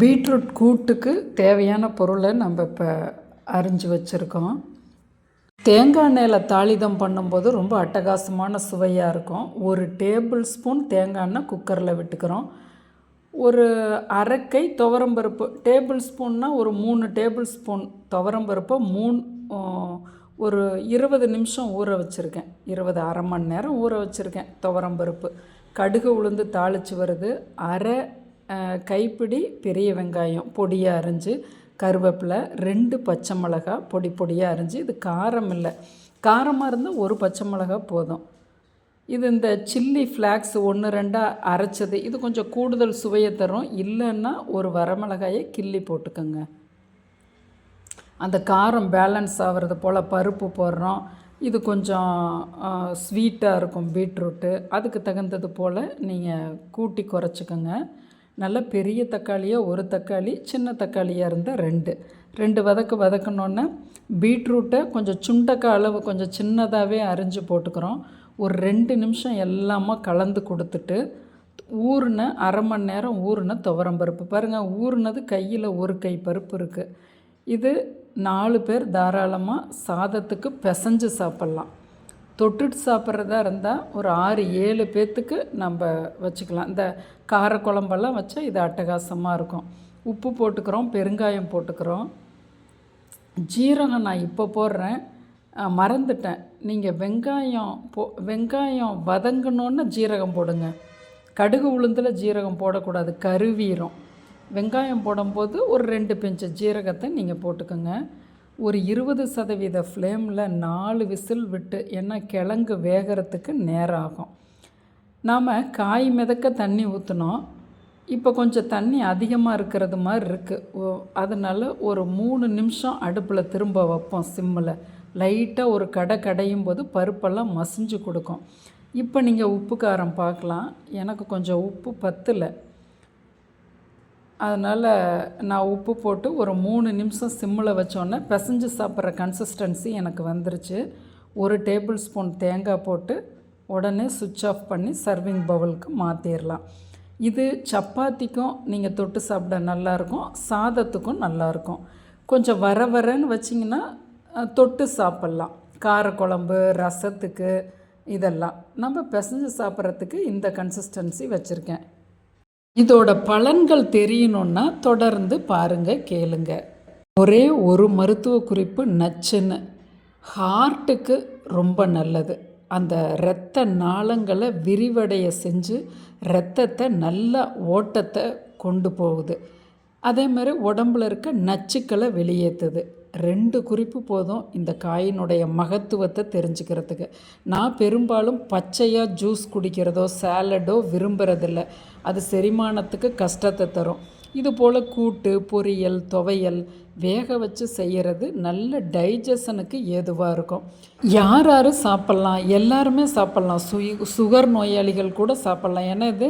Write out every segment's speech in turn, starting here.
Beetroot கூட்டுக்கு தேவையான பொருளை நம்ம இப்போ அரிஞ்சு வச்சுருக்கோம். தேங்காய் எண்ணெயில் தாளிதம் பண்ணும்போது ரொம்ப அட்டகாசமான சுவையாக இருக்கும். ஒரு டேபிள் ஸ்பூன் தேங்காய் எண்ணெய் குக்கரில் விட்டுக்கிறோம். ஒரு அரைக்கை துவரம்பருப்பு டேபிள் ஸ்பூன்னால் ஒரு மூணு டேபிள் ஸ்பூன் துவரம்பருப்பை மூணு ஒரு இருபது நிமிஷம் ஊற வச்சுருக்கேன். இருபது அரை மணி நேரம் ஊற வச்சுருக்கேன் துவரம்பருப்பு கடுகு உளுந்து தாளித்து வருது. அரை கைப்பிடி பெரிய வெங்காயம் பொடியாக அரிஞ்சு கருவேப்பிலை ரெண்டு பச்சை மிளகா பொடி பொடியாக அரிஞ்சு இது காரம் இல்லை. காரமாக இருந்தால் ஒரு பச்சை மிளகா போதும். இது இந்த சில்லி ஃப்ளாக்ஸ் ஒன்று ரெண்டாக அரைச்சது இது கொஞ்சம் கூடுதல் சுவையை தரும். இல்லைன்னா ஒரு வரமிளகாயை கிள்ளி போட்டுக்கோங்க. அந்த காரம் பேலன்ஸ் ஆகிறது போல் பருப்பு போடுறோம். இது கொஞ்சம் ஸ்வீட்டாக இருக்கும் பீட்ரூட்டு. அதுக்கு தகுந்தது போல் நீங்கள் கூட்டி குறைச்சிக்கோங்க. நல்ல பெரிய தக்காளியாக ஒரு தக்காளி சின்ன தக்காளியாக இருந்தால் ரெண்டு. ரெண்டு வதக்கு வதக்கணுன்னே பீட்ரூட்டை கொஞ்சம் சுண்டக்காய் அளவு கொஞ்சம் சின்னதாகவே அரிஞ்சு போட்டுக்கிறோம். ஒரு ரெண்டு நிமிஷம் எல்லாமே கலந்து கொடுத்துட்டு ஊறின அரை மணி நேரம் ஊறின துவரம் பருப்பு. பாருங்கள் ஊறினது கையில் ஒரு கை பருப்பு இருக்குது இது நாலு பேர் தாராளமாக சாதத்துக்கு பிசைஞ்சு சாப்பிட்லாம். தொட்டுட்டு சாப்பிட்றதா இருந்தால் ஒரு ஆறு ஏழு பேர்த்துக்கு நம்ம வச்சுக்கலாம். இந்த கார குழம்பெல்லாம் வச்சா இது அட்டகாசமாக இருக்கும். உப்பு போட்டுக்கிறோம் பெருங்காயம் போட்டுக்கிறோம். ஜீரகம் நான் இப்போ போடுறேன். மறந்துட்டேன். நீங்கள் வெங்காயம் போ வெங்காயம் வதங்கணுன்னு ஜீரகம் போடுங்க. கடுகு உளுந்தில் ஜீரகம் போடக்கூடாது கருவீரம். வெங்காயம் போடும்போது ஒரு ரெண்டு பிஞ்சு ஜீரகத்தை நீங்கள் போட்டுக்கோங்க. ஒரு இருபது சதவீத ஃப்ளேமில் நாலு விசில் விட்டு ஏன்னா கிழங்கு வேகிறதுக்கு நேரம் ஆகும் நாம் காய் மிதக்க தண்ணி ஊற்றினோம் இப்போ கொஞ்சம் தண்ணி அதிகமாக இருக்கிறது மாதிரி இருக்குது அதனால் ஒரு மூணு நிமிஷம் அடுப்பில் திரும்ப வைப்போம் சிம்மில். லைட்டாக ஒரு கடை கடையும் போது பருப்பெல்லாம் மசிஞ்சு கொடுக்கும். இப்போ நீங்கள் உப்பு காரம் பார்க்கலாம். எனக்கு கொஞ்சம் உப்பு பத்தலை. அதனால் நான் உப்பு போட்டு ஒரு மூணு நிமிஷம் சிம்மில் வச்சோன்னே பிசைஞ்சு சாப்பிட்ற கன்சிஸ்டன்சி எனக்கு வந்துருச்சு. ஒரு டேபிள் ஸ்பூன் தேங்காய் போட்டு உடனே சுவிட்ச் ஆஃப் பண்ணி சர்விங் பவுலுக்கு மாற்றிடலாம் இது சப்பாத்திக்கும் நீங்கள் தொட்டு சாப்பிட நல்லாயிருக்கும் சாதத்துக்கும் நல்லாயிருக்கும். கொஞ்சம் வர வரன்னு வச்சிங்கன்னா தொட்டு சாப்பிட்லாம். காரக்குழம்பு ரசத்துக்கு இதெல்லாம். நம்ம பிசைஞ்சு சாப்பிட்றதுக்கு இந்த கன்சிஸ்டன்சி வச்சுருக்கேன். இதோட பலன்கள் தெரியணுன்னா தொடர்ந்து பாருங்க கேளுங்க. ஒரே ஒரு மருத்துவ குறிப்பு நச்சுன்னு. ஹார்ட்டுக்கு ரொம்ப நல்லது. அந்த இரத்த நாளங்களை விரிவடைய செஞ்சு இரத்தத்தை நல்ல ஓட்டத்தை கொண்டு போகுது. அதே மாதிரி உடம்புல இருக்க நச்சுக்களை வெளியேற்றுது ரெண்டு குறிப்பு போதும் இந்த காயினுடைய மகத்துவத்தை தெரிஞ்சுக்கிறதுக்கு. நான் பெரும்பாலும் பச்சையாக ஜூஸ் குடிக்கிறதோ சேலடோ விரும்புகிறதில்ல அது செரிமானத்துக்கு கஷ்டத்தை தரும். இது போல் கூட்டு பொரியல் துவையல் வேக வச்சு செய்கிறது நல்ல டைஜஷனுக்கு ஏதுவாக இருக்கும். யார் யார் சாப்பிட்லாம்? எல்லாருமே சாப்பிட்லாம். சு சுகர் நோயாளிகள் கூட சாப்பிட்லாம். ஏன்னா இது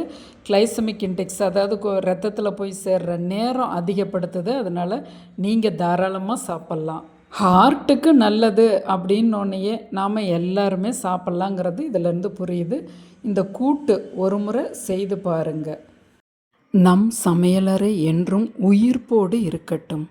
கிளைசமிக் இன்டெக்ஸ் அதாவது ரத்தத்தில் போய் சேர்கிற நேரம் அதிகப்படுத்துது. அதனால் நீங்கள் தாராளமாக சாப்பிட்லாம். ஹார்ட்டுக்கு நல்லது அப்படின்னோடனேயே நாம் எல்லாருமே சாப்பிட்லாங்கிறது இதிலேருந்து புரியுது. இந்த கூட்டு ஒரு முறை செய்து பாருங்கள் நம் சமையலறை என்றும் உயிர்ப்போடு இருக்கட்டும்.